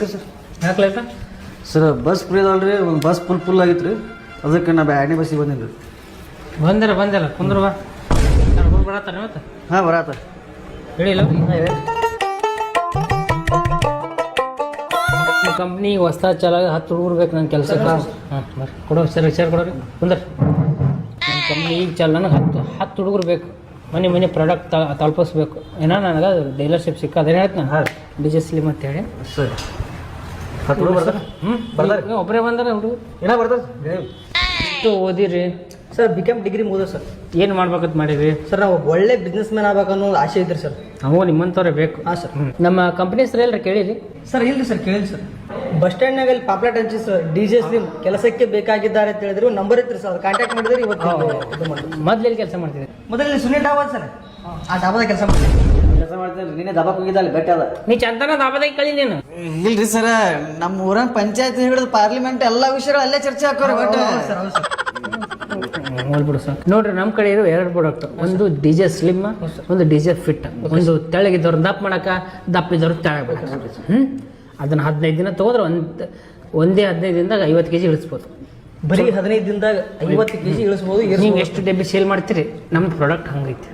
ನಮಸ್ಕಾರ sir. Bus free ಅದಲ್ರಿ ಒಂದು bus full full ಆಗಿತ್ತು ರೀ ಅದಕ್ಕೆ ನಾ ಬ್ಯಾಡನೇ ಬಸ್ಸಿಗೆ ಬಂದಿಲ್ಲ ರೀ ಬಂದಿರ ಬಂದಿಲ್ಲ ಕುಂದ್ರ ಬಾ. ಇವತ್ತು? ಹಾಂ ಬರಾತ. ಹೇಳಿಲ್ಲ ಕಂಪ್ನಿ ಹೊಸ್ತಾ ಚಲ ಹತ್ತು ಹುಡುಗರು ಬೇಕು ನನ್ನ ಕೆಲಸಕ್ಕೆ. ಹಾಂ ಬರ್ರಿ. ಕೊಡೋ ಸರ್ ಸರ್ ಕೊಡೋರಿ ಕುಂದ್ರ. ನನ್ನ ಕಂಪ್ನಿ ಈಗ ಚಲ ನನಗೆ ಹತ್ತು ಹತ್ತು ಹುಡುಗರು ಬೇಕು. ಮನೆ ಮನೆ ಪ್ರಾಡಕ್ಟ್ ತಲುಪಿಸ್ಬೇಕು. ಏನೋ ನನಗೆ ಡೀಲರ್ಶಿಪ್ ಸಿಕ್ಕ ಅದೇನು ಹೇಳ್ತೀನಿ? ನಾನು ಹಾಂ. ಡಿ ಜೆ ಸ್ಲಿಮ್ ಅಂತೇಳಿ. ಸರಿ. ಹತ್ತು ಹುಡುಗ ಬರ್ತಾರೆ? ಹ್ಞೂ ಬರ್ತಾರೆ? ಒಬ್ಬರೇ ಬಂದಾರ ಹುಡುಗರು ಏನೋ ಬರ್ತಾರೆ? ಹೇಳಿ ಓದಿರಿ. ಸರ್ ಬಿ ಕಾಮ್ ಡಿಗ್ರಿ ಮುಗಿದ ಸರ್. ಏನು ಮಾಡ್ಬೇಕಂತ ಮಾಡೀವಿ ಸರ್ ನಾವು ಒಳ್ಳೆ ಬಿಸ್ನೆಸ್ ಮ್ಯಾನ್ ಆಗ್ಬೇಕು ಅನ್ನೋ ಆಸೆ ಇದ್ರಿ ಸರ್. ನಾವು ನಿಮ್ಮಂತವ್ರೆ ಬೇಕು. ಹಾಂ ಸರ್. ನಮ್ಮ ಕಂಪ್ನಿ ಹೆಸರು ಎಲ್ಲರ ಕೇಳಿರಿ. ಸರ್ ಇಲ್ರಿ ಸರ್ ಕೇಳಿ ಸರ್. ಬಸ್ ಸ್ಟ್ಯಾಂಡ್ನಾಗ ಇಲ್ಲಿ ಪಾಪ್ಲೆಟ್ ಹಂಚಿ ಸರ್ ಡಿ ಜೆ ಸ್ಲಿಮ್ ಕೆಲಸಕ್ಕೆ ಬೇಕಾಗಿದ್ದಾರೆ ಅಂತ ಹೇಳಿದ್ರು ನಂಬರ್ ಇತ್ತು ಸರ್ ಕಾಂಟ್ಯಾಕ್ಟ್ ಮಾಡಿದ್ರೆ ಇವತ್ತು ಇದು ಮಾಡಿ ಮೊದ್ಲು ಎಲ್ಲಿ ಕೆಲಸ ಮಾಡ್ತಿದ್ದೆ ಮೊದಲಲ್ಲಿ ಸುನಿಲ್ ಡಾಬಾ ಸರ್. ಆ ಡಾಬಾದ ಕೆಲಸ ಮಾಡಿ ಕೆಲಸ ಮಾಡ್ತೇನೆ ನೀನೇ ದಬಕ್ ಹೋಗಿದ್ದಲ್ಲಿ ಬೆಟ್ಟ ಅದ ನೀ ಚಂದನ ದಾಬದಾಗ ಕಳಿ ನೀನು? ಇಲ್ರಿ ಸರ ನಮ್ಮ ಊರಾಗ ಪಂಚಾಯತ್ ಹಿಡಿದು ಪಾರ್ಲಿಮೆಂಟ್ ಎಲ್ಲಾ ವಿಷಯಗಳು ಅಲ್ಲೇ ಚರ್ಚೆ ಹಾಕೋರು ಸರ್ ಹೋಗ್ಬಿಡು ಸರ್. ನೋಡ್ರಿ ನಮ್ಮ ಕಡೆ ಇರೋ ಎರಡು ಪ್ರಾಡಕ್ಟ್ ಒಂದು ಡಿಜೆ ಸ್ಲಿಮ್ ಒಂದು ಡಿಜೆ ಫಿಟ್. ಒಂದು ತೆಳಗಿದ್ದವ್ರು ದಪ್ಪ ಮಾಡಕ ದಪ್ಪ ಇದ್ದವ್ರು ತೆಳಗ ಹ್ಞೂ ಅದನ್ನ ಹದಿನೈದು ದಿನ ತಗೋದ್ರೆ ಒಂದು ಒಂದೇ ಹದಿನೈದು ದಿನದಾಗ ಐವತ್ತು ಕೆ ಜಿ ಇಳಿಸ್ಬೋದು. ಬರೀ ಹದಿನೈದು ದಿನದಾಗ ಐವತ್ತು ಕೆ ಜಿ ಇಳಿಸ್ಬೋದು ನೀವು ಎಷ್ಟು ಡಬ್ಬಿ ಸೇಲ್ ಮಾಡ್ತೀರಿ? ನಮ್ಮ ಪ್ರಾಡಕ್ಟ್ ಹಂಗೈತಿ.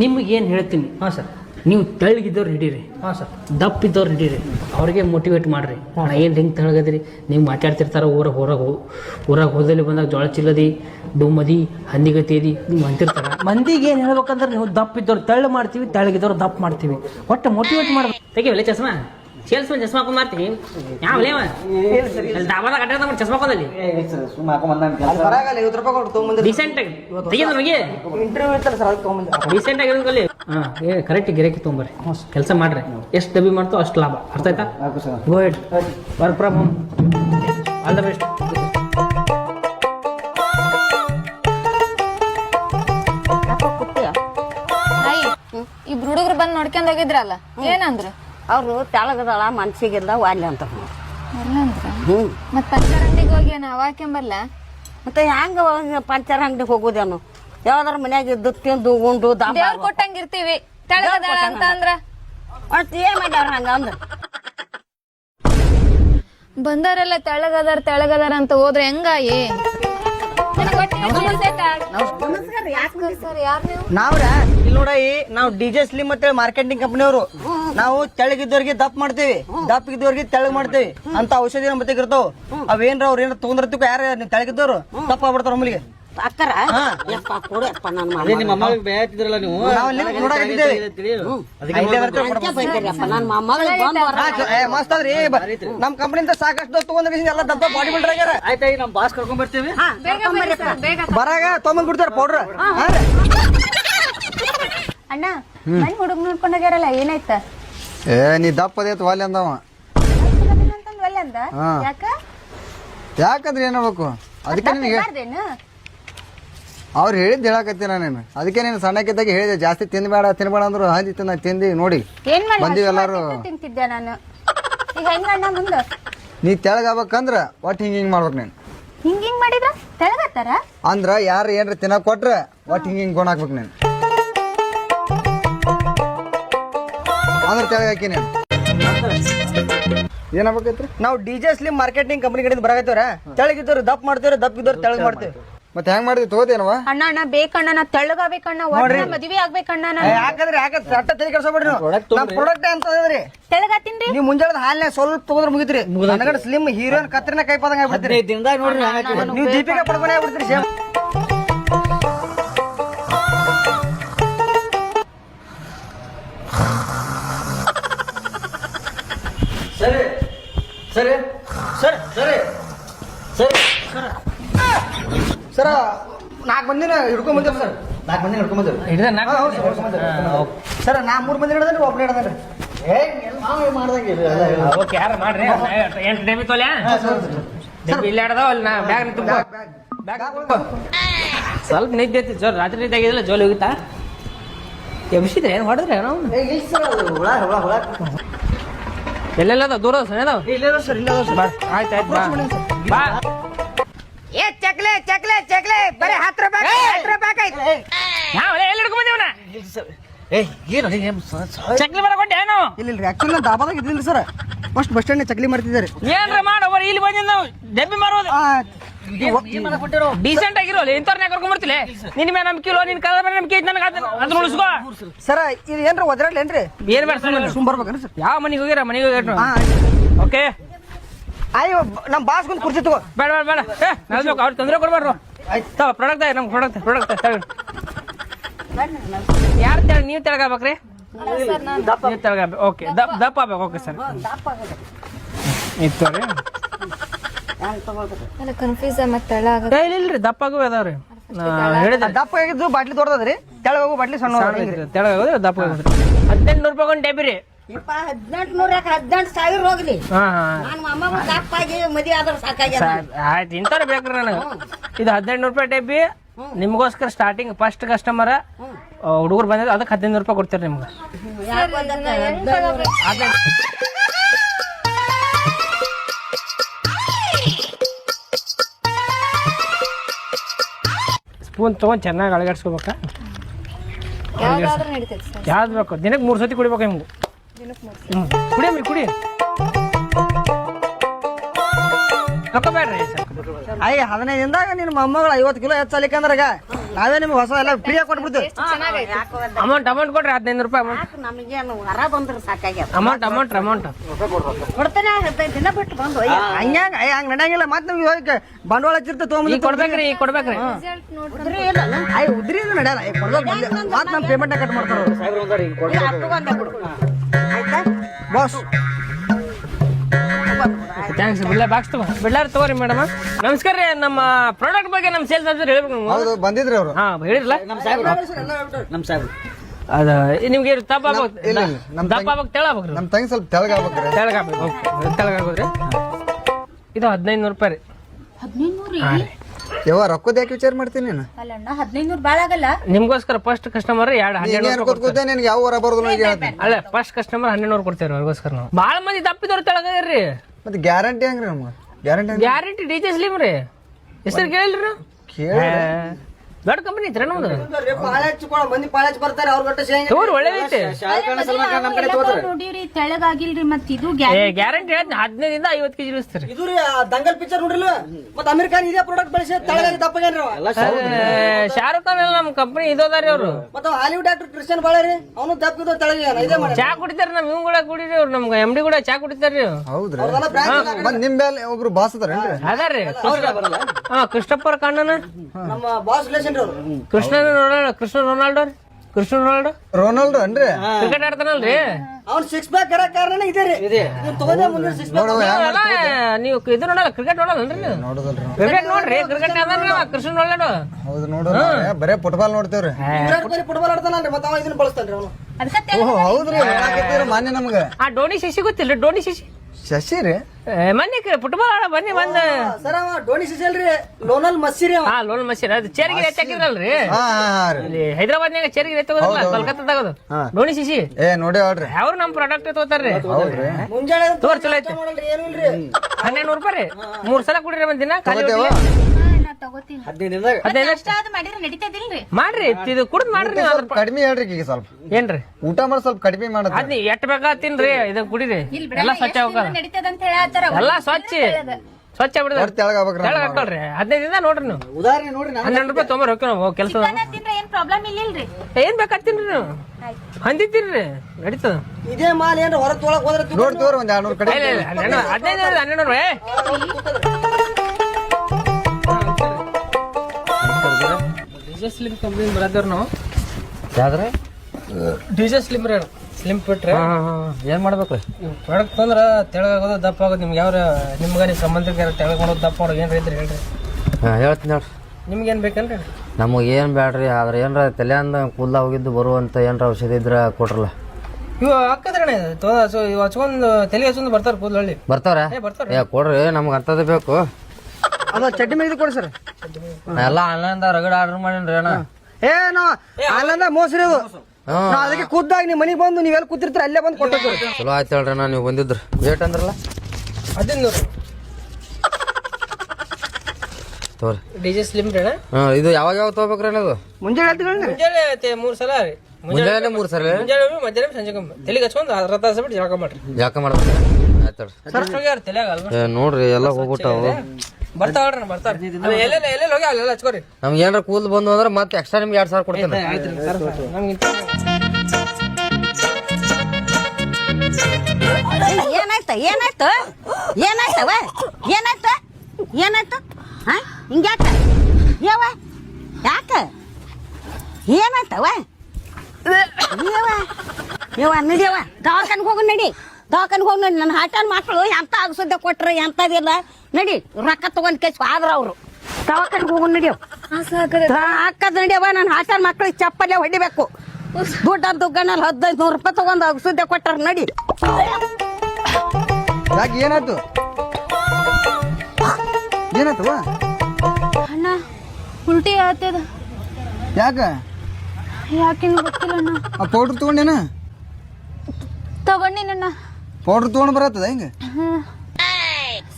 ನಿಮ್ಗೆ ಏನು ಹೇಳ್ತೀನಿ? ಹಾಂ ಸರ್. ನೀವು ತೆಳ್ಳಗಿದ್ದವ್ರು ಹಿಡೀರಿ ಹಾಂ ಸರ್. ದಪ್ಪ ಇದ್ದವ್ರು ಹಿಡೀರಿ ಅವ್ರಿಗೆ ಮೋಟಿವೇಟ್ ಮಾಡ್ರಿ. ಅಣ್ಣ ಏನು ಹೆಂಗೆ ತಳಗದ್ರಿ ನೀವು ಮಾತಾಡ್ತಿರ್ತಾರ ಊರಾಗ ಹೊರಗೆ ಊರಾಗ ಹೋದಲ್ಲಿ ಬಂದಾಗ ಜೋಳ ಚಿಲ್ಲದಿ ಡುಮ್ಮದಿ ಹಂದಿಗತಿ ಅದಿ ನೀವು ಅಂತಿರ್ತಾರ. ಮಂದಿಗೆ ಏನು ಹೇಳ್ಬೇಕಂದ್ರೆ ನೀವು ದಪ್ಪ ಇದ್ದವ್ರು ತೆಳ್ಳು ಮಾಡ್ತೀವಿ ತೆಳಗಿದ್ದವ್ರು ದಪ್ಪ ಮಾಡ್ತೀವಿ. ಒಟ್ಟು ಮೋಟಿವೇಟ್ ಮಾಡ್ಬೇಕು ತೆಗಿವಲ್ಲ ಚಸ್ಮಾ. ಸೇಲ್ಸ್ಮನ್ ಚಸ್ಮಾ ಹಾಕೊಂಡು ಮಾಡ್ತೀವಿ ಯಾವ ಲೇವ ಅಲ್ಲಿ ದಾಬಾದಾಗ ಅಡ್ಡ ಮಾಡಿ ಚಸ್ಮಾ ಹಾಕೋದಲ್ಲಿ ಸುಮ್ಮ ಹಾಕೊಂಡ್ ಬಂದಂಗೆ ಕೆಲಸ. ಬರಾಗಲ್ಲ ಐವತ್ತು ರೂಪಾಯಿ ಕೊಟ್ಟು ತೊಗೊಂಬಂದ್ರಿ. ಡಿಸೆಂಟ್ ಆಗಿ. ತೆಗಿಯೋದು ನಮಗೆ ಇಂಟರ್ವ್ಯೂ ಇರ್ತಲ್ಲ ಸರ್ ಅದಕ್ಕೆ ತೊಗೊಂಬಂದ್ರಿ. ಡಿಸೆಂಟ್ ಆಗಿರೋದು ಹಾಂ ಏ ಕರೆಕ್ಟ್ ಗಿರಾಕಿ ತೊಗೊಂಬರ್ರಿ. ಕೆಲಸ ಮಾಡ್ರಿ. ಎಷ್ಟು ಡಬ್ಬಿ ಮಾಡ್ತೋ ಅಷ್ಟು ಲಾಭ. ಅರ್ಥ ಆಯ್ತಾ? Go work from home all the best ಇಬ್ರು ಹುಡುಗರು ಬಂದು ನೋಡ್ಕೊಂಡ್ ಹೋಗಿದ್ರಲ್ಲ? ಏನಂದ್ರು? ಅವರು ತೆಳಗದಳ ಮನ್ಸಿಗಿಲ್ಲ ವಾಲ್ಯ ಅಂತ ಹ್ಞೂ ಮತ್ ಪಂಚರ್ ಅಂಗಡಿಗೆ ಹೋಗಿ ಏನು ಅವಾಕೆಂಬಲ್ಲ ಮತ್ತೆ ಹೆಂಗ ಪಂಚರ್ ಅಂಗಡಿಗೆ ಹೋಗೋದೇನು? ಯಾವ್ದಾರ ಮನ್ಯಾಗ ಇದ್ದು ತಿಂದು ಉಂಡು ದೇವ್ರ ಕೊಟ್ಟಂಗಿರ್ತೀವಿ. ತೆಳಗದಾಳ ಅಂತ ಅಂದ್ರ? ಮತ್ತೆ ಏನ್ ಮಾಡ್ಯಾರ ಹಂಗ ಅಂದ್ರ? ಬಂದಾರೆಲ್ಲ ತೆಳಗದಾರ ತೆಳಗದಾರ ಅಂತ ಹೋದ್ರೆ ಹೆಂಗಾಯಿ ಸರ್ ಯಾರು ನೀವು? ನಾವ್ರ? ಇಲ್ಲಿ ನೋಡ ನಾವು ಡಿಜೆ ಸ್ಲಿಮ್ ಅಂತೇಳಿ ಮಾರ್ಕೆಟಿಂಗ್ ಕಂಪನಿಯವರು. ನಾವು ತೆಳಗಿದ್ದವ್ರಿಗೆ ದಪ್ಪ ಮಾಡ್ತೀವಿ. ದಪ್ಪ ಇದ್ದವ್ರಿಗೆ ತೆಳಗ್ ಮಾಡ್ತೀವಿ. ಅಂತ ಔಷಧಿ ನಮ್ಮ ಬತ್ತಿಗೆ ಇರ್ತಾವ. ಅವೇನ್ರ ಅವ್ರ ಏನಾರ ತೊಗೊಂಡಿರ್ತೀವಿ ಯಾರ ನೀವು ತೆಳಗಿದ್ದವ್ರು? ದಪ್ಪ ಆಗ್ಬಿಡ್ತಾರ ನಮ್ಮಲ್ಲಿಗೆ ಅಕ್ಕರ? ಯಪ್ಪ ಕೊಡಪ್ಪ ನನ್ನ ಅದೇ ನಿಮ್ಮ ಅಮ್ಮಗೆ ಬೇಯ್ತಿದ್ರಲ್ಲ ನೀವು? ನಾವು ಅಲ್ಲಿ ನೋಡಾಕತ್ತಿದ್ದೇವೆ ಐದೇ ಬರ್ತೀವಿ. ಕೊಡ್ಬೇಕು. ಬೈತಾರಪ್ಪ ನನ್ನ ಮಗಳಿಗೆ ಬಂದು ಹಾ, ಚ- ಏ, ಮಸ್ತ್ ಅದ್ರಿ ಬ- ನಮ್ ಕಂಪನಿಯಿಂದ ಸಾಕಷ್ಟು ತಗೊಂಡ್ರಿ ಎಲ್ಲ ದಪ್ಪ ಬಾಡಿ ಬಿಲ್ಡರ್ ಆಗ್ಯಾರ ನಮ್ಮ ಬಾಸ್ ಕರ್ಕೊಂಡ್ ಬರ್ತೀವಿ? ಬೇಗ ಬರ್ರಿ sir, ಬೇಗ ಬರಾಗ ತೊಗೊಂಡ್ ಬಿಡ್ತಾರ ಪೌಡ್ರ್ ಅಣ್ಣ ಮನ್ ಹುಡುಗ ನೋಡ್ಕೊಂಡಾಗ್ಯಾರಲ್ಲ ಏನಾಯ್ತ? ಏ ನೀ ದಪ್ಪದೇತ್ ವಾಲ್ಯ ಅಂದವ. ಅಂತಂದ್ ಒಲ್ಲೆ ಅಂದ? ಹಾ. ಯಾಕ? ಯಾಕಂದ್ರೆ ಏನಬೇಕು ಅದಕ್ಕೆ ನಿನಗೆ ಬಾರ್ದೇನು ಅವ್ರು ಹೇಳಿದ್ ಹೇಳಕತ್ತಿ ನಾನೇನು. ಅದಕ್ಕೆ ನೀನು ಸಣ್ಣಕ್ಕಿದ್ದಾಗ ಹೇಳಿದೆ ಜಾಸ್ತಿ ತಿನ್ಬೇಡ ತಿನ್ಬೇಡ ಅಂದ್ರು ಹಂದಿ ತಿನ್ನ ತಿಂದಿ ನೋಡಿ. ಏನ್ ಮಾಡಿ ಬಂದೀವಿ ಎಲ್ಲಾರು. ತಿಂತಿದ್ದೆ ನಾನು. ಈಗ ಹೆಂಗ ಅಣ್ಣ ಮುಂದ? ನೀ ತೆಳಗಾಗ್ಬೇಕಂದ್ರ ಒಟ್ಟು ಹಿಂಗ ಹಿಂಗ್ ಮಾಡ್ಬೇಕು ನೀನು. ಹಿಂಗ್ ಹಿಂಗ್ ಮಾಡಿದ್ರ? ತೆಳಗತ್ತಾರ ಅಂದ್ರ ಯಾರು ಏನ್ರ ತಿನ್ನಕ್ ಕೊಟ್ರ ಒಟ್ಟು ಹಿಂಗ ಹಿಂಗ್ ಗೋಣ ಹಾಕ್ಬೇಕು ನೀನು. ಅಂದ್ರೆ ತೆಳಗಾಕಿ ನೀನು. ಏನಾಗ್ಬೇಕೈತ್ರಿ ನಾವು ಡಿಜೆ ಸ್ಲಿಮ್ ಮಾರ್ಕೆಟಿಂಗ್ ಕಂಪನಿ ಕಡೆಯಿಂದ ಬರಾಕತ್ತೀವ್ರ? ತೆಳಗಿದ್ದವ್ರು ದಪ್ಪ ಮಾಡ್ತೇವ್ರಿ ದಪ್ಪ ಇದ್ದವ್ರು ತೆಳಗ್ ಮಾಡ್ತೇವೆ. ಮತ್ತೆ ಹೆಂಗ್ ಮಾಡಿದ್ವಿ ತಗೋದೇನವ ಅಣ್ಣ ಅಣ್ಣ ಬೇಕಣ್ಣ ನಾ ತೆಳ್ಳಗಾಗ್ಬೇಕಣ್ಣ ಒಟ್ಟ ಮದುವೆ ಆಗ್ಬೇಕಣ್ಣ ನಾನು. ಯಾಕಂದ್ರೆ ಯಾಕಂದ್ರೆ ಸಟ್ಟ ತಲೆ ಕೆಲಸ ಬಿಡ್ರಿ ನಾ ಪ್ರಾಡಕ್ಟ್ ಅಂತ ಅದ್ರಿ ತೆಳಗಾತೀನ್ರಿ ನೀವು ಮುಂಜಾನೆ ಹಾಲ್ನ ಸ್ವಲ್ಪ ತಗೊಂಡ್ರೆ ಮುಗಿತ್ರಿ. ನನಗಡೆ ಸ್ಲಿಮ್ ಹೀರೋಯಿನ್ ಕತ್ರಿನ ಕೈ ಪದಂಗ ಆಗ್ಬಿಡ್ತೀರಿ. ದಿನದಾಗ ನೋಡ್ರಿ ನೀವು ದೀಪಿಕಾ ಪಡ್ಕೊಂಡೆ ಆಗ್ಬಿಡ್ತೀರಿ ಸೇಮ್ ಸರಿ. ಸರಿ. ಸರಿ. ಸರಿ. ಸರಿ. ಸರ್. ನಾಲ್ಕು ಮಂದಿನ ಹಿಡ್ಕೊಂಡ್ ಬಂದಿರ ಸರ್. ನಾಲ್ಕು ಮಂದಿನ ಹಿಡ್ಕೊಂಡ್ ಬಂದಿರಿ. ಹಿಡಿದ ನಾಲ್ಕು ಹೌದು ಸರ್, ಹಿಡ್ಕೊಂಡ್ ಬಂದಿರಿ. ಸರ್ ನಾ ಮೂರು ಮಂದಿ ಹಿಡಿದ್ರೆ ಒಬ್ಬನೇ ಏ ನಾವು ಮಾಡ್ದಂಗೆ ಇಲ್ಲ, ಓಕೆ ಯಾರು ಮಾಡ್ರಿ? ಎಂಟು ತೊಲೆ? ಇಲ್ಲ ಆಡದ ಅಲ್ಲಿ ನಾ ಬ್ಯಾಗ್ ತುಂಬ ಸ್ವಲ್ಪ ನಿದ್ದೆ ಐತಿ ಜೋರ್ ರಾತ್ರಿ ನಿದ್ದೆ ಆಗಿದ್ರೆ ಜೋಲ್ ಹೋಗಿತ್ತಾ? ಎಬ್ಸಿದ್ರೆ ಏನು ಹೊಡೆದ್ರೆ ನಾವು ಏ, ಇಲ್ಲ ಸರ್ ಹುಳ ಹುಳ ಹುಳ. ಎಲ್ಲೆಲ್ಲ ಅದಾವ ದೂರ ಸಣ್ಣ ಅದಾವ ಇಲ್ಲ ಸರ್ ಇಲ್ಲ ಸರ್. ಆಯ್ತು ಆಯ್ತು ಬಾ. ಬಾ. ಏ ಚಕ್ಲೆ ಚಕ್ಲೆ ಚಕ್ಲೆ ಬರೀ ಹತ್ತು ರೂಪಾಯಿ ಹತ್ತು ರೂಪಾಯಿ ಯಾವ ಎಲ್ಲಿ ಹಿಡ್ಕೊಂಡ್ ಬಂದಿವನ ಏ. ಏನು ಚಕ್ಲಿ ಬರ ಕೊಟ್ಟೆ ಏನು? ಇಲ್ಲ ಇಲ್ರಿ ಆಕ್ಚುಲಿ ಡಾಬಾದಾಗ ಇದ್ದಿಲ್ಲ ಸರ್. ಫಸ್ಟ್ ಬಸ್ ಸ್ಟ್ಯಾಂಡ್ ಚಕ್ಲಿ ಮಾಡ್ತಿದ್ದಾರೆ ಏನ್ರ ಮಾಡವ್ರ ಇಲ್ಲಿ ಬಂದಿದ್ದು ನಾವು ಡಬ್ಬಿ ಮಾರೋದು. ಡೀಸೆಂಟ್ ಆಗಿರೋ ಇಂಥವ್ರನ್ನ ಕರ್ಕೊಂಡ್ ಬರ್ತಿಲ್ಲ ನಿನ್ ಮೇಲೆ ನಮ್ ಕಿಲೋ ನಿನ್ ಕಾಲ ಮೇಲೆ ನಂಬಿಕೆ ಐತಿ ನನಗೆ ಅದನ್ನ ಉಳಿಸ್ಕೋ. ಸರ ಇದು ಏನ್ರ ಏನ್ರಿ? ಏನ್ ಬೇಡ ಸುಮ್ ಬರ್ಬೇಕೇನ್ರಿ ಸರ್? ಯಾವ ಮನೆಗೆ ಹೋಗಿರ? ಮನೆಗೆ ಹೋಗಿರ? ಓಕೆ ಅಯ್ಯೋ ನಮ್ಮ ಬಾಸ್ ಬಂದು ಕುರ್ಚಿ ತಗೋ. ಬೇಡ ಬೇಡ ಬೇಡ. ಏ ನಲ್ಬೇಕು ಅವ್ರು ತೊಂದರೆ ಕೊಡ್ಬಾರ್ದು. ಆಯ್ತು. ಪ್ರಾಡಕ್ಟ್ ಆಯ್ತು ನಮ್ಗೆ ಪ್ರಾಡಕ್ಟ್ ಪ್ರಾಡಕ್ಟ್ ತಗೊಳ್ಳಿ ಯಾರು ತೆಳ ನೀವು ತೆಳಗಾಗ್ಬೇಕು ಓಕೆ ದಪ್ಪ ದಪ್ಪ ಆಗ್ಬೇಕು ಓಕೆ ಸರ್. ಇತ್ತು ರೀ ಅಲ್ಲ ಕನ್ಫ್ಯೂಸ್ ಮತ್ತೆ ತೆಳ ಆಗ ಏ, ಇಲ್ಲ ಇಲ್ರಿ ದಪ್ಪ ಆಗು ಅದಾವ್ರಿ. ರೀ ಹೇಳಿದೆ. ದಪ್ಪ ಆಗಿದ್ದು ಬಾಟ್ಲಿ ದೊಡ್ಡದ್ರಿ ತೆಳಗ ಹೋಗು ಬಾಟ್ಲಿ ಸಣ್ಣ ತೆಳಗಾಗೋದ್ರೆ ದಪ್ಪ ಹದಿನೆಂಟು ನೂರು ರೂಪಾಯಿ ಒಂದು ಡಬ್ಬಿ ರೀ ಇಪ್ಪ ಹದಿನೆಂಟು ನೂರ ಹದಿನೆಂಟು ಸಾವಿರ ಹೋಗ್ಲಿ? ಹಾ ಹಾ. ನಾನು ಮೊಮ್ಮಗ ದಪ್ಪಾಗಿ ಮದುವೆ ಆದ್ರೆ ಸಾಕಾಗ್ಯದ? ಆಯ್ತು ಇಂಥವ್ರು ಬೇಕ್ರಿ ನನಗೆ. ಇದು ಹದಿನೆಂಟು ನೂರು ರೂಪಾಯಿ ಡಬ್ಬಿ ನಿಮಗೋಸ್ಕರ ಸ್ಟಾರ್ಟಿಂಗ್ ಫಸ್ಟ್ ಕಸ್ಟಮರ್ ಹುಡುಗರು ಬಂದಿದ್ದು ಅದಕ್ಕೆ ಹದಿನೈದು ರೂಪಾಯಿ ಕೊಡ್ತೀರಿ ನಿಮ್ಗೆ. ಸ್ಪೂನ್ ತೊಗೊಂಡು ಚೆನ್ನಾಗಿ ಅಳಗಾಡ್ಸ್ಕೋಬೇಕಾ? ಯಾವ್ದಾದ್ರೂ ನಡೀತೈತೆ ಸರ್. ಯಾವ್ದು ಬೇಕು? ದಿನಕ್ಕೆ ಮೂರು ಸತಿ ಕುಡಿಬೇಕು ನಿಮ್ಗೆ. ಕುಡಿಯಮ್ಮಿ ಕುಡಿ. ತಗೋಬೇಡ್ರಿ ಸರ್ ಅಯ್ಯ ಹದಿನೈದಿಂದಾಗ ನಿನ್ನ ಮೊಮ್ಮಗಳು ಐವತ್ತು ಕಿಲೋ ಹೆಚ್ಚಲಿಕ್ಕಂದ್ರಾಗ ನಾವೇ ನಿಮ್ಗೆ ಹೊಸ ಎಲ್ಲ ಫ್ರೀಯಾಗಿ ಕೊಟ್ಬಿಡ್ತೀವಿ. ಅಮೌಂಟ್ ಅಮೌಂಟ್ ಕೊಡ್ರಿ ಹದಿನೈದು ರೂಪಾಯಿ ಅಮೌಂಟ್ ನಮಗೇನು ಹೊರ ಬಂದ್ರೆ ಸಾಕಾಗ್ಯದ? ಅಮೌಂಟ್ ಅಮೌಂಟ್ ಅಮೌಂಟ್ ಕೊಡ್ತಾನೆ ಹದಿನೈದು ದಿನ ಬಿಟ್ಟು ಬಂದು ಹಂಗ್ಯಾಂಗ ಅಯ್ಯ ಹಂಗ್ ನಡೆಯಂಗಿಲ್ಲ. ಮತ್ತೆ ನಮ್ಗೆ ಹೋಗಿ ಬಂಡವಾಳ ಹಚ್ಚಿರ್ತ ತೊಗೊಂಬಂದು ಕೊಡ್ಬೇಕ್ರಿ ಈಗ ಕೊಡ್ಬೇಕ್ರಿ. ಉದ್ರಿ ಇಲ್ಲ ಅಯ್ಯ ಉದ್ರಿ ನಡೆಯಲ್ಲ ಕೊಡ್ಬೇಕು. ಮತ್ತೆ ನಮ್ಮ ಪೇಮೆಂಟ್ ಕಟ್ ಮಾಡ್ತಾರೆ ಬಾಸ್. ಥ್ಯಾಂಕ್ಸ್ ಬಿಡ್ಲ ಬಾಕ್ಸ್ ತಗೋ. ಬಿಡ್ಲಾರ ತಗೋರಿ ಮೇಡಮ್. ನಮಸ್ಕಾರ ರೀ ನಮ್ಮ ಪ್ರಾಡಕ್ಟ್ ಬಗ್ಗೆ ನಮ್ಮ ಸೇಲ್ಸ್ ಆದ್ರೆ ಹೇಳ್ಬೇಕು ನೀವು. ಹೌದು ಬಂದಿದ್ರಿ ಅವರು. ಹಾ ಹೇಳಿರಲ್ಲ ನಮ್ಮ ಸಾಹೇಬ್ರು. ಅದ ನಿಮ್ಗೆ ದಪ್ಪ ಆಗ್ಬೇಕು ಇಲ್ಲ, ನಮ್ಮ ನಮ್ ದಪ್ಪ ಆಗ್ಬೇಕು ತೆಳ ಆಗ್ಬೇಕ್ರಿ ನಮ್ಮ ತಂಗಿ ಸ್ವಲ್ಪ ತೆಳಗಾಗ್ಬೇಕು ತೆಳಗಾಗ್ಬೇಕು ಓಕೆ. ತೆಳಗಾಗೋದ್ರಿ ಇದು ಹದಿನೈದು ನೂರು ರೂಪಾಯಿ ರೀ? ಹಾ ರೀ. ಯಾವ ರೊಕ್ಕದ ಯಾಕೆ ವಿಚಾರ ಮಾಡ್ತೀನಿ ನೀನು? ಅಲ್ಲಣ್ಣ ಹದಿನೈದು ನೂರು ಭಾಳ ಆಗಲ್ಲ? ನಿಮ್ಗೋಸ್ಕರ ಫಸ್ಟ್ ಕಸ್ಟಮರ್ ಎರಡು ಹನ್ನೆರಡು ನೀನ್ ಕೂತೆ ನಿನ್ಗೆ ಯಾವ ಹೊರ ಬರೋದು ಈಗ ಹೇಳ್ತೀನಿ. ಅಲ್ಲ ಫಸ್ಟ್ ಕಸ್ಟಮರ್ ಹನ್ನೆರಡು ನೂರು ಅವ್ರಿಗೋಸ್ಕರ ನಾವು. ಭಾಳ ಮಂದಿ ತಪ್ಪಿದವ್ರು ತೆಳಗಾಗ್ರಿ ಮತ್ತೆ ಗ್ಯಾರಂಟಿ ಹೆಂಗ್ರಿ ನಮ್ಗೆ? Guarantee guarantee D J slim ರೀ ಹೆಸರು ಕೇಳಿಲ್ರಿ ಕೇಳಿ ದೊಡ್ಡ ಕಂಪನಿ ಐತ್ರಿ ನಮ್ದು. ಮಂದಿ ಪಾಳೆ ಹಚ್ಚಿ ಬರ್ತಾರೆ ಅವ್ರ ಗಟ್ಟ ಶೇಂಗ ತಗೋರಿ ಒಳ್ಳೇದೈತೆ ನೋಡಿವ್ರಿ ತೆಳಗಾಗಿಲ್ರಿ ಮತ್ ಇದು ಏ ಗ್ಯಾರಂಟಿ ಹೇಳ್ತೀನಿ ಹದಿನೈದಿಂದ ಐವತ್ತು ಕೆಜಿ ಇಳಿಸ್ತೀರಿ. ಇದು ರೀ ಆ ದಂಗಲ್ ಪಿಕ್ಚರ್ ನೋಡಿಲ್ಲ ಮತ್ತೆ ಅಮೆರಿಕನ್ ಇದೇ ಪ್ರಾಡಕ್ಟ್ ಬಳಸಿ ತಳಗಾಗಿ ತಪ್ಪಗೇನ್ರಿ ಅವ. ಶಾರುಖ್ ಖಾನ್ ಎಲ್ಲ ನಮ್ಮ ಕಂಪನಿ ಇದೋದಾರಿ ಅವರು. ಮತ್ತೆ ಹಾಲಿವುಡ್ ಆಕ್ಟರ್ ಕ್ರಿಶ್ಚಿಯನ್ ಬಾಳರಿ ರೀ ಅವನು ತಪ್ಪಿದ ತಳಗಿ ಇದೇ ಮಾಡಿ ಚಾ ಕುಡಿತಾರ ನಮ್ ಇವ್ ಕೂಡ ಕುಡಿರಿ ಅವ್ರು ನಮ್ಗೆ ಎಂ ಡಿ ಕೂಡ ಚಾ ಕುಡಿತಾರ್ರಿ ಹೌದ್ರಿ. ಅವ್ರದೆಲ್ಲ ಬ್ರ್ಯಾಂಡ್ ಮತ್ ನಿಮ್ ಮೇಲೆ ಒಬ್ರು ಬಾಸ್ ಅದಾರೇನ್ರಿ? ಅದಾರ್ರಿ. ಹಾ ಕೃಷ್ಣಪ್ಪರ ಕಣ್ಣನ. ನಮ್ಮ ಬಾಸ್ ರಿಲೇಷನ್ ಅವರು ಕೃಷ್ಣ ರೊನಾಲ್ಡೋ ಕೃಷ್ಣ ರೊನಾಲ್ಡೋ ರೀ ಕೃಷ್ಣ ರೊನಾಲ್ಡೋ? ರೊನಾಲ್ಡೋ ಅನ್ರಿ ಕ್ರಿಕೆಟ್ ಆಡ್ತಾನಲ್ರಿ? ಅವ್ನು ಸಿಕ್ಸ್ ಪ್ಯಾಕ್ ಕರ ಕಾರಣ ಇದೆ ರೀ. ನೀವು ತಗೋದೇ ಮುಂದೆ ಸಿಕ್ಸ್ ಪ್ಯಾಕ್ ನೀವೆಲ್ಲ ನೀವು ಇದು ನೋಡಲ್ಲ ಕ್ರಿಕೆಟ್ ನೋಡಲ್ಲನ್ರಿ ನೀವು? ನೋಡೋದಲ್ರಿ. ಕ್ರಿಕೆಟ್ ನೋಡ್ರಿ ಕ್ರಿಕೆಟ್ ಅದಾರ್ರಿ ಕೃಷ್ಣ ರೊನಾಲ್ಡೋ. ಹೌದು ನೋಡು ಬರೇ ಫುಟ್ಬಾಲ್ ನೋಡ್ತೇವ್ರಿ. ವಿರಾಟ್ ಕೊಹ್ಲಿ ಫುಟ್ಬಾಲ್ ಆಡ್ತಾನಲ್ರಿ ಮತ್ತೆ ಅವ ಇದನ್ನ ಬಳಸ್ತಾನ್ರಿ ಅವನು. ಓಹ್ ಹೌದ್ರಿ. ಮಾನ್ಯ ನಮ್ಗೆ? ಆ ಡೋನಿ ಶಶಿ ಗೊತ್ತಿಲ್ಲ ಡೋನಿ ಶಶಿ? ಶಶಿ ರೀ ಮೊನ್ನೆ ಫುಟ್ಬಾಲ್ ಆಡ ಬನ್ನಿ ಬಂದ. ಸರ್ ಅವ ಡೋನಿ ಸಿಸಲ್ರಿ ಲೋನಲ್ ಮಸ್ಸಿರಿ ಅವ. ಹಾ ಲೋನ್ ಮಸೀರ್ ಅದು ಚೇರ್ಗಿರಿ ಹೆಚ್ಚಾಕಿರಲ್ರಿ ಹಾ ಹಾ ಹಾ ರೀ. ಇಲ್ಲಿ ಹೈದರಾಬಾದ್ನ್ಯಾಗ ಚೇರ್ಗಿರಿ ಎತ್ತಗೋದಿಲ್ಲ ಕಲ್ಕತ್ತಾದಾಗ ಹಾ. ಡೋನಿ ಶಶಿ. ಏ ನೋಡಿ ಹೇಳ್ರಿ. ಅವ್ರು ನಮ್ಮ ಪ್ರಾಡಕ್ಟ್ ತಗೋತಾರ್ರಿ? ಹೌದ್ರಿ. ಮುಂಜಾನೆ ತೋರ್ ಚಲೋ ಐತೆ. ಮಾಡಲ್ರಿ ಏನು ಇಲ್ರಿ. ಹನ್ನೆರಡು ನೂರು ರೂಪಾಯಿ ರೀ. ಮೂರ್ ಸಲ ಕುಡಿರಿ ಒಂದ್ ದಿನ ಖಾಲಿ ತಗೋತೇವ? ಹೊಟ್ಟೆಲಿ. ನಾ ತಗೋತೀನಿ. ಹದಿನೈದು ದಿನದಾಗ. ಹದಿನೈದು ಅಷ್ಟ ಅದು ಮಾಡಿದ್ರೆ ನಡೀತದಿಲ್ರಿ ಮಾಡ್ರಿ ಇದು ಕುಡ್ದ್ ಮಾಡ್ರಿ ನೀವು ಅದ್ರ ಪ- ಕಡಿಮೆ ಹೇಳ್ರಿ ಈಗ ಸ್ವಲ್ಪ. ಏನ್ರಿ? ಊಟ ಮಾಡಿ ಸ್ವಲ್ಪ ಕಡಿಮೆ ಮಾಡತ್ತ. ಅದ್ ನೀ ಎಷ್ಟ್ ಬೇಕಾ ತಿನ್ರಿ ಇದು ಕುಡಿರಿ. ಎಲ್ಲ ಸ್ವಚ್ಛ ಹೋಗಲ್ಲ ನಡೀತದ ಅಂತ ಹೇಳತ್ತಾರ ಎಲ್ಲ ಸ್ವಚ್ಛ. ಸ್ವಚ್ಛ ಬಿಡದ ಹೊಟ್ಟೆ ತೆಳಗ್ ಹದಿನೈದು ದಿನ ನೋಡ್ರಿ ನೀವು. ಉದಾಹರಣೆ ನೋಡ್ರಿ ನಾನು ಹನ್ನೆರಡು ರೂಪಾಯಿ ತೊಗೊಂಬರ್ ಹೋಗಿ ನಾವು ಕೆಲಸ ತಿಂದ್ರೆ ಏನ್ ಪ್ರಾಬ್ಲಮ್ ಇಲ್ಲಿಲ್ರಿ ಏನ್ ಬೇಕಾದ್ ತಿನ್ರಿ ನೀವು? ತಿನ್ರಿ ನಡೀತದ. ಇದೇ ಮಾಲ್ ಏನ್ರ ಹೊರ ತೊಳಕ್ ಹೋದ್ರೆ ತೂಕ ನೋಡಿ ತೋರಿ ಒಂದ್ ಎರಡ್ನೂರು ಕಡೆ. ಇಲ್ಲ ಇಲ್ಲ ಹನ್ನೆರಡು ಹದಿನೈದು ಹನ್ನೆರಡು ಏ ಡಿಜೆ ಸ್ಲಿಮ್ ಕಂಪ್ನಿ ಬರತ್ತವ್ರ ನಾವು. ಯಾವ್ದ್ರಿ? ಡಿಜೆ ಸ್ಲಿಮ್ ರೀ ಸ್ಲಿಮ್ ಬಿಟ್ರೆ ಏನ್ ಮಾಡ್ಬೇಕ್ರಿ ಪ್ರಾಡಕ್ಟ್ ತಂದ್ರ ತೆಳಗಾಗೋದು ದಪ್ಪ ಆಗೋದು. ನಿಮ್ಗೆ ಯಾವ ನಿಮ್ಗೆ ನಿಮ್ಮ ಸಂಬಂಧಕ್ಕೆ ಯಾರು ತೆಳಗೋದು ದಪ್ಪ ಮಾಡೋದು ಏನ್ರ ಇದ್ರಿ ಹೇಳ್ರಿ. ಹಾಂ ಹೇಳ್ತೀನಿ ನೋಡ್ರಿ. ನಿಮ್ಗೆ ಏನ್ ಬೇಕೇನ್ರಿ? ನಮಗೆ ಏನು ಬೇಡ್ರಿ ಆದ್ರೆ ಏನ್ರ ತಲೆಯಂದ ಕೂದಲ ಹೋಗಿದ್ದು ಬರುವಂತ ಏನರ ಔಷಧಿ ಇದ್ರೆ ಕೊಟ್ರಲ್ಲ ಇವ ಹಾಕದ್ರಣ್ಣ ಹಚ್ಕೊಂಡ್ ತಲೆ ಹಚ್ಕೊಂಡು ಬರ್ತಾರ ಕೂದಲು ಹಳ್ಳಿ ಬರ್ತಾವ್ರ. ಬರ್ತಾರ ಏ ಕೊಡ್ರಿ ನಮ್ಗೆ ಅಂಥದ್ದು ಬೇಕು. ಅದ ಚಡ್ಡಿ ಮೇಲೆ ಕೊಡಿ ಸರ್. ನಾ ಎಲ್ಲ ಆನ್ಲೈನ್ದಾಗ ರಗಡ ಆರ್ಡರ್ ಮಾಡೇನ್ರಿ ಅಣ್ಣ. ಏ ನಾವ್ ಅಲ್ಲಂದ ಮೋಸ್ರಿ ಅದು. ಅದಕ್ಕೆ ಖುದ್ದಾಗಿ ನಿಮ್ ಮನಿಗ್ ಬಂದು ನೀವೆಲ್ಲ ಕೂತಿರ್ತೀರ ಅಲ್ಲೇ ಬಂದು ಕೊಟ್ಟಿರ್ತೀವಿ ಚಲೋ ಆಯ್ತು ಹೇಳ್ರಿ ಅಣ್ಣ ನೀವು ಬಂದಿದ್ರು. ಏಟ್ ಅಂದ್ರಲ್ಲ? ಹದಿನೈದು ತೋರಿ. ಡಿಜೆ ಸ್ಲಿಮ್ ರೀ ಹಾಂ ಇದು ಯಾವಾಗ ಯಾವಾಗ ತೊಗೋಬೇಕ್ರಿ ಅದು ಮುಂಜಾನೆ ಹೇಳ್ತೀವಿ ಮುಂಜಾನೆ ಮೂರ್ ಸಲ ರೀ. ಮುಂಜಾನೆ ಮೂರು ಸಲ ಮುಂಜಾನೆ ಮಧ್ಯಾಹ್ನ ಒಮ್ಮೆ, ಸಂಜೆ ಒಮ್ಮೆ ತಲೆಗೆ ಹಚ್ಕೊಂಡ್ ಅರ್ಧ ತಾಸು ಬಿಟ್ಟು ಜಳಕ ಮಾಡ್ರಿ. ಯಾಕೆ ಮಾಡ್ಬೇಕು. ಏ, ನೋಡ್ರಿ ಎಲ್ಲ ಹೋಗ್ಬಿಟ್ಟಾವು. ಬರ್ತಾವ್ರಿ ಬರ್ತಾರ ಎಲ್ಲೆಲ್ಲ ಎಲ್ಲೆಲ್ಲ ಹೋಗಿ ಅಲ್ಲೆಲ್ಲ ಹಚ್ಕೋರಿ. ನಮ್ಗೆ ಏನಾರ ಕೂದಲು ಬಂದು ಅಂದ್ರೆ ಮತ್ತೆ ಎಕ್ಸ್ಟ್ರಾ ನಿಮ್ಗೆ ಎರಡ್ ಸಾವಿರ ಕೊಡ್ತೇನೆ. ಏನಾಯ್ತ ಏನಾಯ್ತ? ಏನಾಯ್ತವ? ಏನಾಯ್ತ? ಏನಾಯ್ತ? ಹಾ ಹಿಂಗ್ಯಾಕ? ಯಾವ ಯಾಕ? ಏನಾಯ್ತವ? ಯವ್ವ ಯವ್ವ ನಡಿಯವ ದವಾಖಾನ್ಗೆ ಹೋಗು ನಡಿ. ದವಾಖಾನ್ಗೆ ಹೋಗಿ ನೋಡಿ ನನ್ನ ಹಾಟನ್ ಮಕ್ಕಳು ಎಂತ ಅಗಸದ್ದ ಕೊಟ್ರೆ ಎಂತದಿಲ್ಲ. ನಡಿ ರೊಕ್ಕ ತಗೊಂಡ್ ಕೆಸ್ ಆದ್ರ ಅವರು. ದವಾಖಾನ್ಗೆ ಹೋಗಿ ನಡಿಯೋ ಹಾಕದ್ ನಡಿಯವ ನನ್ನ ಹಾಟನ್ ಮಕ್ಕಳು ಚಪ್ಪಲ್ಲೇ ಹೊಡಿಬೇಕು. ದುಡ್ಡ ದುಗ್ಗಣ್ಣಲ್ಲಿ ಹದಿನೈದು ನೂರು ರೂಪಾಯಿ ತಗೊಂಡು ಅಗಸದ್ದೆ ಕೊಟ್ಟಾರ ನಡಿ. ಯಾಕೆ ಏನಾಯ್ತು? ಏನಾಯ್ತವ ಅಣ್ಣ ಉಲ್ಟಿ ಆಗ್ತದ ಯಾಕ? ಯಾಕೆ ಗೊತ್ತಿಲ್ಲ ಅಣ್ಣ ಆ ಪೌಡ್ರ್ ತಗೊಂಡೇನ? ತಗೊಂಡಿನಣ್ಣ. ಪೌಡ್ರ್ ತಗೊಂಡ್ ಬರತ್ತದ ಹೆಂಗ?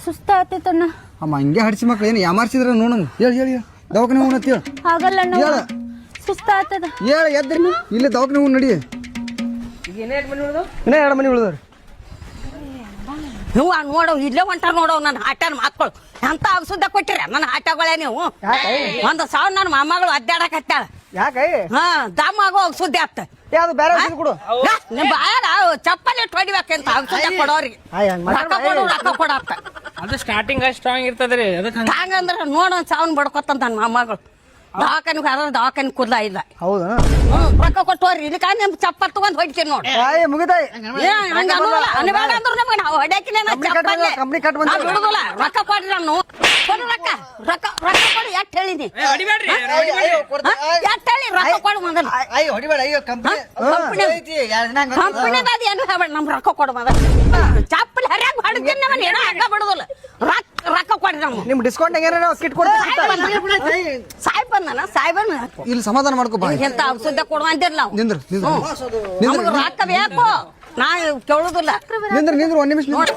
ಸುಸ್ತ ಆಗ್ತೈತಣ್ಣ ಅಮ್ಮ ಹಿಂಗೆ ಹಡ್ಸಿ ಮಕ್ಳು ಏನು ಯಾಮಾರ್ಸಿದ್ರ ನೋಡಂಗ ಹೇಳಿ ಹೇಳಿ ದವಾಖಾನೆ ಹೋಗೋಣ ಹೇಳ. ಆಗಲ್ಲ ಹೇಳ. ಸುಸ್ತ ಆಗ್ತದ ಹೇಳ ಎದ್ರಿ. ಇಲ್ಲಿ ದವಾಖಾನೆ ಹೋಗಿ ನಡಿ. ಇನ್ನೇ ಎರಡು ಮನೆ ಉಳಿದವ್ರಿ? ನೀವು ನೋಡವ್ ಇಲ್ಲೇ ಹೊಂಟಾರ ನೋಡವ್ ನನ್ನ ಆಟನ ಮಕ್ಕಳು ಎಂತ ಔಷಧ ಕೊಟ್ಟಿರ? ನನ್ನ ಆಟಗಳೇ ನೀವು? ಒಂದು ಸಾವಿರ ನನ್ನ ಮೊಮ್ಮಗಳು ಅದ್ದಾಡಕತ್ತಾಳ ಹತ್ತಾಳ. ಯಾಕೆ? ಹಾ ದಮ್ ಆಗೋ ಸುದ್ದಿ ಆಗ್ತ ಯಾವ್ದು ಬೇರೆ ಔಷಧಿ ಕೊಡು. ನಿಮ್ ಬಾಯಾಗ ಚಪ್ಪಲಿ ಇಟ್ಟು ಹೊಡಿಬೇಕಂತ ಔಷಧ ಕೊಡೋರಿಗೆ. ಆಯ್ ಹಂಗ್ ರೊಕ್ಕ ಕೊಡು ರೊಕ್ಕ ಕೊಡತ್ತ ಅದು ಸ್ಟಾರ್ಟಿಂಗ್ ಸ್ಟ್ರಾಂಗ್ ಇರ್ತದ್ರಿ ಅದಕ್ಕೆ ಹಂಗಂದ್ರ ನೋಡ ಸಾವನ್ ನನ್ನ ಮೊಮ್ಮಗಳು ದವಾಖಾನಿಗೆ ಹೋದ್ರ ದವಾಖಾನಿ ಕೂದ್ಲ ಇಲ್ಲ. ಹೌದಾ? ಹ್ಮ್ ರೊಕ್ಕ ಕೊಟ್ಟು ಹೋರಿ. ಇಲ್ಲಿ ನಿಮ್ ಚಪ್ಪಲ್ ತಗೊಂಡ್ ಹೊಡಿತೀನಿ ನೋಡಿ. ಆಯ್ ಮುಗಿದಾಯ್ ಏ, ಹಂಗ ಅನ್ನೋಲ್ಲ. ಅನ್ಬೇಡ ಅಂದ್ರು ನಮ್ಗೆ ನಾವು ಹೊಡ್ಯಾಕಿನ ಕಂಪ್ನಿ ಕಟ್ ಬಂದ- ಕಂಪ್ನಿ ಕಟ್ ಬಂದ- ನಾವು ಬಿಡುದಿಲ್ಲ. ರೊಕ್ಕ ಕೊಡ್ರಿ ನಾನು ಕೊಡು ರೊಕ್ಕ. ರೊಕ್ಕ ರೊಕ್ಕ ಕೊಡು ಎಷ್ಟ್ ಹೇಳಿನಿ ಹೊಡಿಬೇಡ್ರಿ ಎಷ್ಟ್ ಹೇಳಿ? ರೊಕ್ಕ ಕೊಡು ಮೊದಲು. ಅಯ್ಯೋ ಹೊಡಿಬೇಡ. ಅಯ್ಯೋ ಕಂಪ್ನಿ ಕಂಪ್ನಿ ಕಂಪ್ನಿದಾದ ಏನು ಹೇಳ್ಬೇಡ. ನಮ್ ರೊಕ್ಕ ಕೊಡು ಮೊದಲು. ಚಪ್ಪಲಿ ಹರಿಯಾಗ ಹೊಡ್ತೀನಿ ನಮ್ಮನ್ನ. ಏನೋ ಹಂಗ ಬಿಡುದಿಲ್ಲ. ರೊಕ್ಕ ರೊಕ್ಕ ಕೊಡ್ರಿ ನಾವು ನಿಮ್ ಡಿಸ್ಕೌಂಟ್ ಏನಾರ ಕಿಟ್ ಕೊಡ್ತೀವಿ ಸಾಯ್ ಬಂದನ ಸಾಯ್ ಬಂದ ಇಲ್ಲಿ ಸಮಾಧಾನ ಮಾಡ್ಕೋ ಬಾ. ಎಂತ ಔಷಧ ಕೊಡುವ ಅಂದಿರ್ ನಾವು. ನಿಂದ್ರ ನಿಂದ್ರ. ನಮ್ಗೆ ರೊಕ್ಕ ಬೇಕು. ನಾ ಕೇಳುದಿಲ್ಲ. ನಿಂದ್ರ ನಿಂದ್ರ ಒಂದ್ ನಿಮಿಷ ನೋಡಿ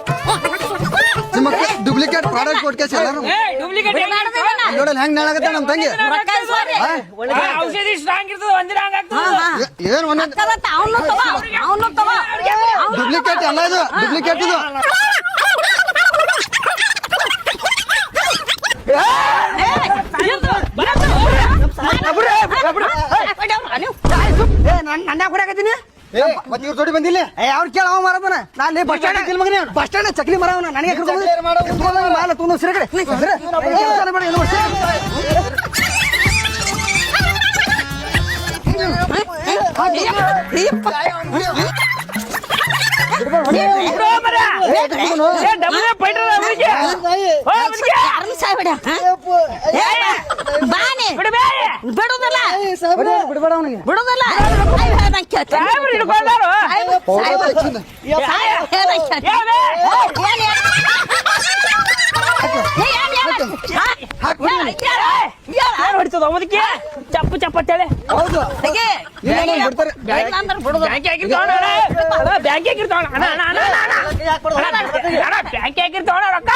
ನಿಮ್ಮ ಡೂಪ್ಲಿಕೇಟ್ ಪ್ರಾಡಕ್ಟ್ ಕೊಟ್ಕೇಸಿ ಎಲ್ಲಾರು. ನೋಡಲ್ಲ ಹೆಂಗ್ ನಾಳಾಗತ್ತೆ ನಮ್ಮ ತಂಗಿ. ಔಷಧಿ ಸ್ಟ್ರಾಂಗ್ ಇರ್ತದೆ? ಒಂದಿನ ಹಂಗಾಗ್ತದ ಏನ್ ಅವ್ನು ಡೂಪ್ಲಿಕೇಟ್ ಎಲ್ಲ ಇದು ಡೂಪ್ಲಿಕೇಟ್ ಇದು. ಇವ್ರ ಜೋಡಿ ಬಂದಿಲ್ಲ ಅವ್ರು ಕೇಳ ಅವ ಮಾರದನ ನಾನು ಬಸ್ ಸ್ಟ್ಯಾಂಡ್ ಮಗನೇ ಬಸ್ ಸ್ಟ್ಯಾಂಡ್ ಚಕ್ಲಿ ಮರವನ. ಬಿಡುದಿಲ್ಲ ಬಿಡು- ಬಿಡ್ಬೇಡ ಅವನಿಗೆ ಬಿಡುದಿಲ್ಲ ಚಪ್ಪು ಚಪ್ಪ ಅಂತೇಳಿ ಹೌದು ತೆಗಿ. ಇಲ್ಲ, ಬಿಡ್ತಾರೆ. ಇಲ್ಲ ಅಂದ್ರೆ ಬಿಡುದಿಲ್ಲ. Bank ಹಾಕಿರ್ತಾವಣ bank